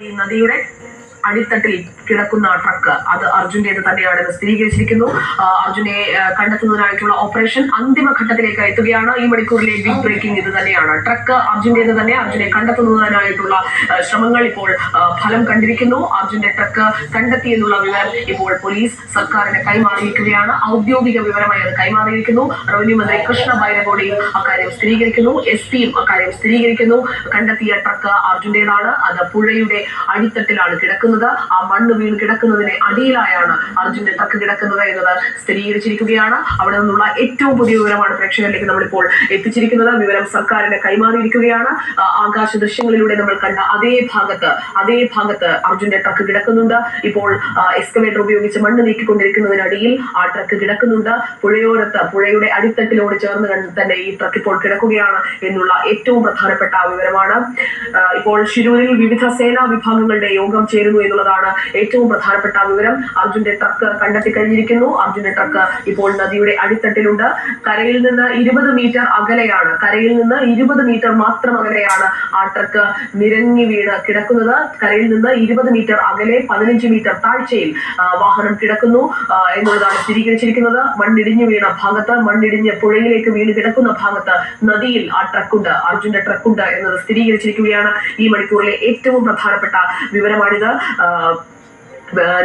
ഈ നദിയുടെ അടിത്തട്ടിൽ കിടക്കുന്ന ട്രക്ക്. അത് അർജുന്റേത് തന്നെയാണെന്ന് സ്ഥിരീകരിച്ചിരിക്കുന്നു. അർജുനെ കണ്ടെത്തുന്നതിനായിട്ടുള്ള ഓപ്പറേഷൻ അന്തിമ ഘട്ടത്തിലേക്ക് എത്തുകയാണ്. ഈ മണിക്കൂറിലെ ബിഗ് ബ്രേക്കിംഗ് ഇത് തന്നെയാണ്. ട്രക്ക് അർജുന്റേത് തന്നെ. അർജുനെ കണ്ടെത്തുന്നതിനായിട്ടുള്ള ശ്രമങ്ങൾ ഇപ്പോൾ ഫലം കണ്ടിരിക്കുന്നു. അർജുന്റെ ട്രക്ക് കണ്ടെത്തി എന്നുള്ള വിവരം ഇപ്പോൾ പോലീസ് സർക്കാരിന് കൈമാറിയിരിക്കുകയാണ്. ഔദ്യോഗിക വിവരമായി അത് കൈമാറിയിരിക്കുന്നു. റവന്യൂ മന്ത്രി കൃഷ്ണ ബൈരഗോഡിയും അക്കാര്യം സ്ഥിരീകരിക്കുന്നു. എസ് പിയും അക്കാര്യം സ്ഥിരീകരിക്കുന്നു. കണ്ടെത്തിയ ട്രക്ക് അർജുന്റേതാണ് അത് പുഴയുടെ അടിത്തട്ടിലാണ് കിടക്കുന്നത്. ആ മണ്ണ് വീണ് കിടക്കുന്നതിന് അടിയിലായാണ് അർജുന്റെ ട്രക്ക് കിടക്കുന്നത് എന്നത്. സ്ഥിരീകരിച്ചിരിക്കുകയാണ്. അവിടെ നിന്നുള്ള ഏറ്റവും പുതിയ വിവരമാണ് പ്രേക്ഷകരിലേക്ക് നമ്മളിപ്പോൾ എത്തിച്ചിരിക്കുന്നത്. വിവരം സർക്കാരിന് കൈമാറിയിരിക്കുകയാണ്. ആകാശ ദൃശ്യങ്ങളിലൂടെ നമ്മൾ കണ്ട അതേ ഭാഗത്ത് അതേ ഭാഗത്ത് അർജുന്റെ ട്രക്ക് കിടക്കുന്നുണ്ട്. ഇപ്പോൾ എക്സ്കവേറ്റർ ഉപയോഗിച്ച് മണ്ണ് നീക്കിക്കൊണ്ടിരിക്കുന്നതിനടിയിൽ ആ ട്രക്ക് കിടക്കുന്നുണ്ട്. പുഴയോരത്ത് പുഴയുടെ അടിത്തട്ടിലോട് ചേർന്ന് തന്നെ ഈ ട്രക്ക് ഇപ്പോൾ കിടക്കുകയാണ് എന്നുള്ള ഏറ്റവും പ്രധാനപ്പെട്ട വിവരമാണ്. ഇപ്പോൾ ഷിരൂരിൽ വിവിധ സേനാ വിഭാഗങ്ങളുടെ യോഗം ചേരുന്നു എന്നുള്ളതാണ് ഏറ്റവും പ്രധാനപ്പെട്ട വിവരം അർജുന്റെ ട്രക്ക് കണ്ടെത്തി കഴിഞ്ഞിരിക്കുന്നു. അർജുന്റെ ട്രക്ക് ഇപ്പോൾ നദിയുടെ അടിത്തട്ടിലുണ്ട്. കരയിൽ നിന്ന് ഇരുപത് മീറ്റർ അകലെയാണ്. കരയിൽ നിന്ന് ഇരുപത് മീറ്റർ മാത്രം അകലെയാണ് ആ ട്രക്ക് നിരങ്ങി വീണ് കിടക്കുന്നത്. കരയിൽ നിന്ന് ഇരുപത് മീറ്റർ അകലെ പതിനഞ്ച് മീറ്റർ താഴ്ചയിൽ വാഹനം കിടക്കുന്നു. എന്നുള്ളതാണ് സ്ഥിരീകരിച്ചിരിക്കുന്നത്. മണ്ണിടിഞ്ഞു വീണ ഭാഗത്ത് മണ്ണിടിഞ്ഞ് പുഴയിലേക്ക് വീണ് കിടക്കുന്ന ഭാഗത്ത് നദിയിൽ ആ ട്രക്കുണ്ട് അർജുന്റെ ട്രക്കുണ്ട് എന്നത് സ്ഥിരീകരിച്ചിരിക്കുകയാണ്. ഈ മണിക്കൂറിലെ ഏറ്റവും പ്രധാനപ്പെട്ട വിവരമാണിത്. ആ, ഏഹ്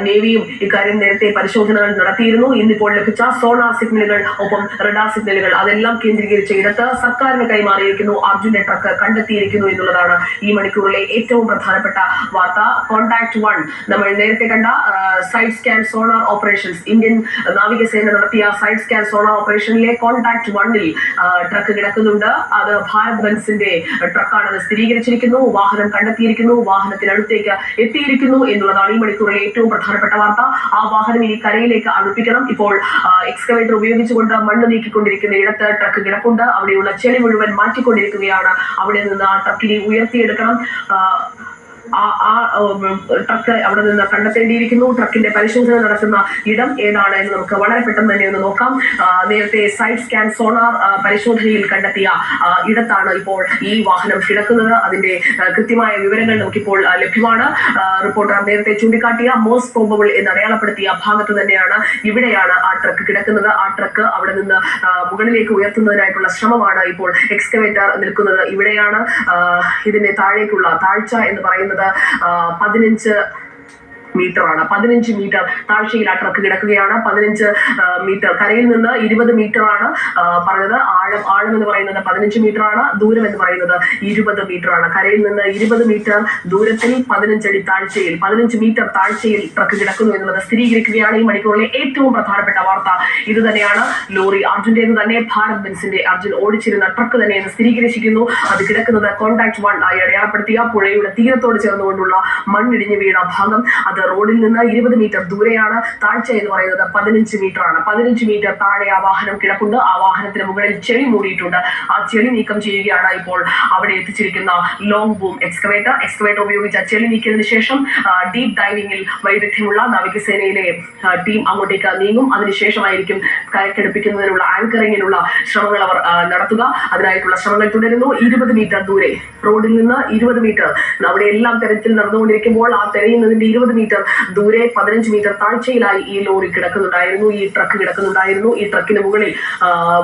നേവിയും ഇക്കാര്യം നേരത്തെ പരിശോധനകൾ നടത്തിയിരുന്നു. ഇന്നിപ്പോൾ ലഭിച്ച സോളാർ സിഗ്നലുകൾ ഒപ്പം റഡാർ സിഗ്നലുകൾ അതെല്ലാം കേന്ദ്രീകരിച്ച ഇടത്ത് സർക്കാരിന് കൈമാറിയിരിക്കുന്നു. അർജുന്റെ ട്രക്ക് കണ്ടെത്തിയിരിക്കുന്നു എന്നുള്ളതാണ് ഈ മണിക്കൂറിലെ ഏറ്റവും പ്രധാനപ്പെട്ട വാർത്ത. കോൺടാക്ട് വൺ നമ്മൾ നേരത്തെ കണ്ട side scan sonar operations Indian നാവികസേന നടത്തിയ സൈഡ് സ്കാൻ സോളാർ ഓപ്പറേഷനിലെ കോൺടാക്ട് വണ്ണിൽ ട്രക്ക് കിടക്കുന്നുണ്ട്. അത് ഭാരത് ബൻസിന്റെ ട്രക്കാണെന്ന് സ്ഥിരീകരിച്ചിരിക്കുന്നു. വാഹനം കണ്ടെത്തിയിരിക്കുന്നു. വാഹനത്തിനടുത്തേക്ക് എത്തിയിരിക്കുന്നു എന്നുള്ളതാണ് ഈ മണിക്കൂറിലെ ഏറ്റവും പ്രധാനപ്പെട്ട വാർത്ത. ആ വാഹനം ഇനി കരയിലേക്ക് അടുപ്പിക്കണം. ഇപ്പോൾ എക്സ്കവേറ്റർ ഉപയോഗിച്ചുകൊണ്ട് മണ്ണ് നീക്കിക്കൊണ്ടിരിക്കുന്ന ഇടത്ത് ട്രക്ക് കിടപ്പുണ്ട്. അവിടെയുള്ള ചെളി മുഴുവൻ മാറ്റിക്കൊണ്ടിരിക്കുകയാണ്. അവിടെ നിന്ന് ആ ട്രക്കിനെ ഉയർത്തിയെടുക്കണം. ആ, ആ ട്രക്ക് അവിടെ നിന്ന് കണ്ടെത്തേണ്ടിയിരിക്കുന്നു. ട്രക്കിന്റെ പരിശോധന നടക്കുന്ന ഇടം ഏതാണ് എന്ന് നമുക്ക് വളരെ പെട്ടെന്ന് തന്നെ ഒന്ന് നോക്കാം. നേരത്തെ സൈഡ് സ്കാൻ സോണാർ പരിശോധനയിൽ കണ്ടെത്തിയ ഇടത്താണ് ഇപ്പോൾ ഈ വാഹനം കിടക്കുന്നത്. അതിന്റെ കൃത്യമായ വിവരങ്ങൾ നമുക്കിപ്പോൾ ലഭ്യമാണ്. റിപ്പോർട്ടർ നേരത്തെ ചൂണ്ടിക്കാട്ടിയ മോസ്റ്റ് പ്രോബബിൾ എന്ന് അടയാളപ്പെടുത്തിയ ഭാഗത്ത് തന്നെയാണ് ഇവിടെയാണ് ആ ട്രക്ക് കിടക്കുന്നത്. ആ ട്രക്ക് അവിടെ നിന്ന് മുകളിലേക്ക് ഉയർത്തുന്നതിനായിട്ടുള്ള ശ്രമമാണ് ഇപ്പോൾ എക്സ്കവേറ്റർ നിൽക്കുന്നത്. ഇവിടെയാണ് ഇതിന്റെ താഴേക്കുള്ള താഴ്ച എന്ന് പറയുന്നത്. പതിനഞ്ച് മീറ്റർ ആണ്. പതിനഞ്ച് മീറ്റർ താഴ്ചയിൽ ആ ട്രക്ക് കിടക്കുകയാണ്. പതിനഞ്ച് മീറ്റർ കരയിൽ നിന്ന് ഇരുപത് മീറ്റർ ആണ് ആ, പറഞ്ഞത്. ആഴം ആഴം എന്ന് പറയുന്നത് പതിനഞ്ച് ആണ് ദൂരം എന്ന് പറയുന്നത് ഇരുപത് മീറ്റർ ആണ്. കരയിൽ നിന്ന് ഇരുപത് മീറ്റർ ദൂരത്തിൽ പതിനഞ്ചടി താഴ്ചയിൽ പതിനഞ്ച് മീറ്റർ താഴ്ചയിൽ ട്രക്ക് കിടക്കുന്നു എന്നുള്ളത് സ്ഥിരീകരിക്കുകയാണ് ഈ മണിക്കൂറിലെ ഏറ്റവും പ്രധാനപ്പെട്ട വാർത്ത. ഇത് തന്നെയാണ് ലോറി അർജുന്റേത് തന്നെ ഭാരത് ബെൻസിന്റെ അർജുൻ ഓടിച്ചിരുന്ന ട്രക്ക് തന്നെ എന്ന് സ്ഥിരീകരിച്ചിരിക്കുന്നു. അത് കിടക്കുന്നത് കോൺടാക്ട് വൺ ആയി അടയാളപ്പെടുത്തിയ പുഴയുടെ തീരത്തോട് ചേർന്നുകൊണ്ടുള്ള മണ്ണിടിഞ്ഞ് വീണ ഭാഗം. അത് റോഡിൽ നിന്ന് ഇരുപത് മീറ്റർ ദൂരെയാണ് താഴ്ച എന്ന് പറയുന്നത്. പതിനഞ്ച് മീറ്റർ ആണ്. പതിനഞ്ച് മീറ്റർ താഴെ ആ വാഹനം കിടപ്പുണ്ട്. ആ വാഹനത്തിന് മുകളിൽ ചെളി മൂടിയിട്ടുണ്ട്. ആ ചെളി നീക്കം ചെയ്യുകയാണ് ഇപ്പോൾ അവിടെ എത്തിച്ചിരിക്കുന്ന ലോങ് ബൂം എക്സ്കവേറ്റർ എക്സ്കവേറ്റർ ഉപയോഗിച്ച ചെളി നീക്കിയതിനു ശേഷം ഡീപ് ഡൈവിംഗിൽ വൈദഗ്ധ്യമുള്ള നാവികസേനയിലെ ടീം അങ്ങോട്ടേക്ക് നീങ്ങും. അതിനുശേഷമായിരിക്കും കരക്കെടുപ്പിക്കുന്നതിനുള്ള ആങ്കറിങ്ങിനുള്ള ശ്രമങ്ങൾ അവർ നടത്തുക. അതിനായിട്ടുള്ള ശ്രമങ്ങൾ തുടരുന്നു. ഇരുപത് മീറ്റർ ദൂരെ റോഡിൽ നിന്ന് ഇരുപത് മീറ്റർ അവിടെ എല്ലാം തെരച്ചിൽ നടന്നുകൊണ്ടിരിക്കുമ്പോൾ ആ തെരയുന്നതിന്റെ ഇരുപത് മീറ്റർ ദൂരെ പതിനഞ്ച് മീറ്റർ താഴ്ചയിലായി ഈ ലോറി കിടക്കുന്നുണ്ടായിരുന്നു. ഈ ട്രക്ക് കിടക്കുന്നുണ്ടായിരുന്നു. ഈ ട്രക്കിന് മുകളിൽ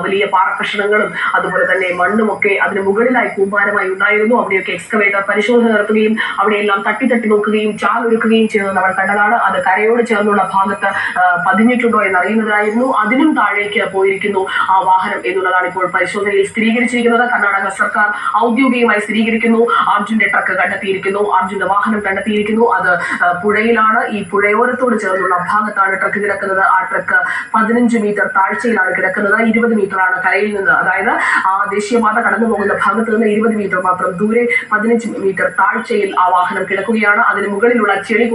വലിയ പാറക്കഷണങ്ങളും അതുപോലെ തന്നെ മണ്ണും ഒക്കെ അതിന് മുകളിലായി കൂമ്പാരമായി ഉണ്ടായിരുന്നു. അവിടെയൊക്കെ എക്സ്കവേറ്റർ പരിശോധന നടത്തുകയും അവിടെയെല്ലാം തട്ടി തട്ടി നോക്കുകയും ചാലൊരുക്കുകയും ചെയ്തത് നമ്മൾ കണ്ടതാണ്. അത് കരയോട് ചേർന്നുള്ള ഭാഗത്ത് പതിഞ്ഞിട്ടുണ്ടോ എന്ന് അറിയുന്നതായിരുന്നു അതിനും താഴേക്ക് പോയിരിക്കുന്നു ആ വാഹനം എന്നുള്ളതാണ് ഇപ്പോൾ പരിശോധനയിൽ സ്ഥിരീകരിച്ചിരിക്കുന്നത്. കർണാടക സർക്കാർ ഔദ്യോഗികമായി സ്ഥിരീകരിക്കുന്നു. അർജുന്റെ ട്രക്ക് കണ്ടെത്തിയിരിക്കുന്നു. അർജുന്റെ വാഹനം കണ്ടെത്തിയിരിക്കുന്നു. അത് ആ, പുഴയിലാണ് ഈ പുഴയോരത്തോട് ചേർന്നുള്ള ഭാഗത്താണ് ട്രക്ക് കിടക്കുന്നത്. ആ ട്രക്ക് പതിനഞ്ച് മീറ്റർ താഴ്ചയിലാണ് കിടക്കുന്നത്. ഇരുപത് മീറ്ററാണ് കരയിൽ നിന്ന്. അതായത് ആ ദേശീയപാത കടന്നു പോകുന്ന ഭാഗത്ത് നിന്ന് ഇരുപത് മീറ്റർ മാത്രം ദൂരെ പതിനഞ്ച് മീറ്റർ താഴ്ചയിൽ ആ വാഹനം കിടക്കുകയാണ്. അതിന് മുകളിലുള്ള ചെളി